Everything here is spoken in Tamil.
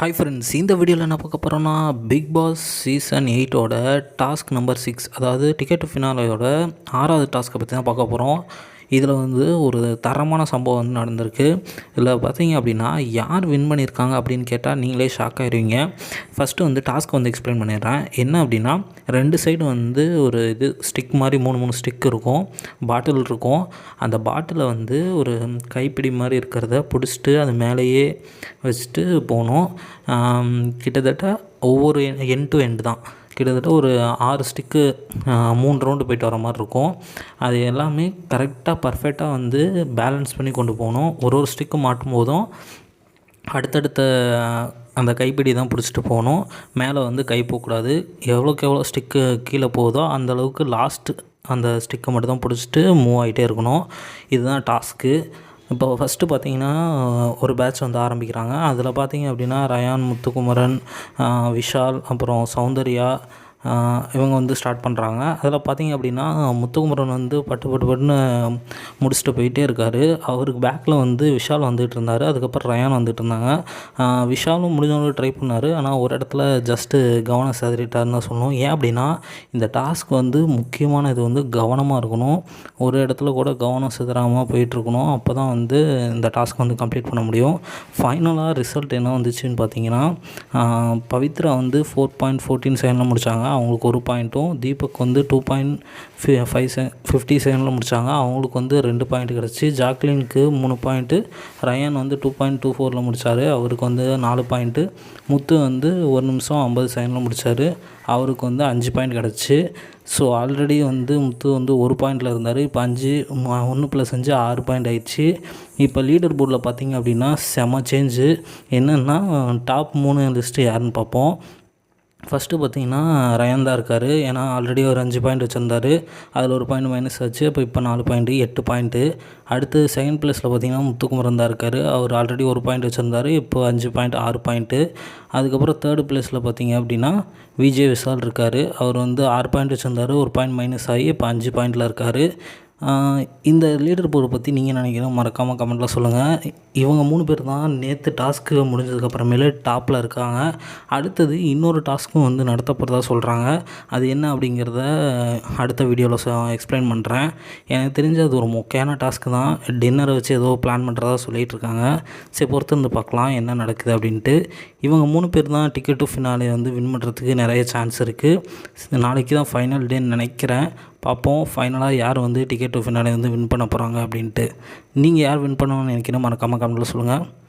ஹாய் ஃப்ரெண்ட்ஸ் இந்த வீடியோவில் என்ன பார்க்க போகிறோன்னா பிக் பாஸ் சீசன் எயிட்டோட டாஸ்க் நம்பர் சிக்ஸ் அதாவது டிக்கெட் ஃபினாலையோட ஆறாவது டாஸ்க்கை பற்றி தான் பார்க்க போகிறோம் இதில் வந்து ஒரு தரமான சம்பவம் வந்து நடந்திருக்கு. இதில் பார்த்தீங்க அப்படின்னா யார் வின் பண்ணியிருக்காங்க அப்படின்னு கேட்டால் நீங்களே ஷாக் ஆகிடுவீங்க ஃபஸ்ட்டு வந்து டாஸ்க் வந்து எக்ஸ்பிளைன் பண்ணிடுறேன். என்ன அப்படின்னா ரெண்டு சைடு வந்து ஒரு இது ஸ்டிக் மாதிரி மூணு மூணு ஸ்டிக் இருக்கும். பாட்டில் இருக்கும். அந்த பாட்டிலை வந்து ஒரு கைப்பிடி மாதிரி இருக்கிறத பிடிச்சிட்டு அது மேலேயே வச்சுட்டு போகணும். கிட்டத்தட்ட ஒவ்வொரு எண்ட் டு எண்ட் தான். கிட்டத்தட்ட ஒரு ஆறு ஸ்டிக்கு மூணு ரவுண்டு போயிட்டு வர மாதிரி இருக்கும். அது எல்லாமே கரெக்டாக பர்ஃபெக்டாக வந்து பேலன்ஸ் பண்ணி கொண்டு போகணும். ஒரு ஒரு ஸ்டிக்கு மாட்டும் போதும் அடுத்தடுத்த அந்த கைப்பிடி தான் பிடிச்சிட்டு போகணும். மேலே வந்து கை போகக்கூடாது. எவ்வளோக்கு எவ்வளோ ஸ்டிக்கு கீழே போகுதோ அந்த அளவுக்கு லாஸ்ட்டு அந்த ஸ்டிக்கை மட்டும் தான் பிடிச்சிட்டு மூவ் ஆகிட்டே இருக்கணும். இதுதான் டாஸ்க்கு இப்போ ஃபஸ்ட்டு பார்த்தீங்கன்னா ஒரு பேட்ச் வந்து ஆரம்பிக்கிறாங்க. அதில் பார்த்தீங்க அப்படின்னா ரயான் முத்துக்குமரன் விஷால் அப்புறம் சௌந்தர்யா இவங்க வந்து ஸ்டார்ட் பண்ணுறாங்க அதில் பார்த்தீங்க அப்படின்னா முத்துக்குமரன் வந்து பட்டு பட்டு பட்டுன்னு முடிச்சுட்டு போயிட்டே இருக்கார். அவருக்கு பேக்கில் வந்து விஷால் வந்துட்டு இருந்தார். அதுக்கப்புறம் ரயான் வந்துட்டு இருந்தாங்க. விஷாலும் முடிஞ்சவங்க ட்ரை பண்ணார். ஆனால் ஒரு இடத்துல ஜஸ்ட்டு கவனம் செதறிட்டாருன்னு தான் சொல்லணும். ஏன் அப்படின்னா இந்த டாஸ்க் வந்து முக்கியமான இது வந்து கவனமாக இருக்கணும். ஒரு இடத்துல கூட கவனம் சிதறாமல் போயிட்டுருக்கணும் அப்போ தான் வந்து இந்த டாஸ்க் வந்து கம்ப்ளீட் பண்ண முடியும். ஃபைனலாக ரிசல்ட் என்ன வந்துச்சுன்னு பார்த்தீங்கன்னா பவித்ரா வந்து ஃபோர் பாயிண்ட் ஃபோர்டீன் செகண்டில் முடித்தாங்க அவங்களுக்கு ஒரு பாயிண்ட்டும். தீபக் வந்து டூ பாயிண்ட் ஃபைவ் செ ஃபிஃப்டி செகண்டில் முடித்தாங்க அவங்களுக்கு வந்து ரெண்டு பாயிண்ட் கிடச்சி. ஜாக்லினுக்கு மூணு பாயிண்ட்டு ரயான் வந்து டூ பாயிண்ட் டூ ஃபோரில் முடித்தார் அவருக்கு வந்து நாலு பாயிண்ட்டு முத்து வந்து ஒரு நிமிஷம் ஐம்பது செகண்டில் முடித்தார் அவருக்கு வந்து அஞ்சு பாயிண்ட் கிடச்சி. ஸோ ஆல்ரெடி வந்து முத்து வந்து ஒரு பாயிண்டில் இருந்தார். இப்போ அஞ்சு ஒன்று ப்ளஸ் அஞ்சு ஆறு பாயிண்ட் ஆயிடுச்சு. இப்போ லீடர் போர்டில் பார்த்தீங்க அப்படின்னா செம சேஞ்சு என்னென்னா டாப் மூணு லிஸ்ட்டு யாருன்னு பார்ப்போம் ஃபஸ்ட்டு பார்த்தீங்கன்னா ரயான் தான் இருக்கார். ஏன்னா ஆல்ரெடி ஒரு அஞ்சு பாயிண்ட் வச்சுருந்தாரு. அதில் ஒரு பாயிண்ட் மைனஸ் ஆச்சு. அப்போ இப்போ நாலு பாயிண்ட்டு எட்டு பாயிண்ட்டு அடுத்து செகண்ட் ப்ளேஸில் பார்த்தீங்கன்னா முத்துக்குமரன் தான் இருக்கார். அவர் ஆல்ரெடி ஒரு பாயிண்ட் வச்சுருந்தார். இப்போ அஞ்சு பாயிண்ட் ஆறு பாயிண்ட்டு அதுக்கப்புறம் தேர்ட் ப்ளேஸில் பார்த்தீங்க அப்படின்னா விஜய் விஷால் இருக்கார். அவர் வந்து ஆறு பாயிண்ட் வச்சுருந்தாரு. ஒரு பாயிண்ட் மைனஸ் ஆகி இப்போ அஞ்சு பாயிண்டில் இருக்கார். இந்த லீடர் போர்டை பற்றி நீங்கள் நினைக்கிறோம் மறக்காமல் கமெண்ட்டில் சொல்லுங்கள் இவங்க மூணு பேர் தான் நேற்று டாஸ்க்கு முடிஞ்சதுக்கப்புறமேலு டாப்பில் இருக்காங்க. அடுத்தது இன்னொரு டாஸ்க்கும் வந்து நடத்தப்படுறதா சொல்கிறாங்க அது என்ன அப்படிங்கிறத அடுத்த வீடியோவில் எக்ஸ்பிளைன் பண்ணுறேன் எனக்கு தெரிஞ்ச அது ஒரு முக்கியமான டாஸ்க்கு தான். டின்னரை வச்சு ஏதோ பிளான் பண்ணுறதா சொல்லிகிட்டு இருக்காங்க. சரி பொறுத்து இருந்து பார்க்கலாம் என்ன நடக்குது அப்படின்ட்டு. இவங்க மூணு பேர் தான் டிக்கெட்டு ஃபினாலே வந்து வின் பண்ணுறதுக்கு நிறைய சான்ஸ் இருக்குது நாளைக்கு தான் ஃபைனல் டேன்னு நினைக்கிறேன். பார்ப்போம். ஃபைனலாக யார் வந்து டிக்கெட் ஃபினாலே வந்து வின் பண்ண போகிறாங்க அப்படின்ட்டு. நீங்கள் யார் வின் பண்ணணும்னு நினைக்கிறோம் மறக்காமல் கமெண்ட்டில் சொல்லுங்கள்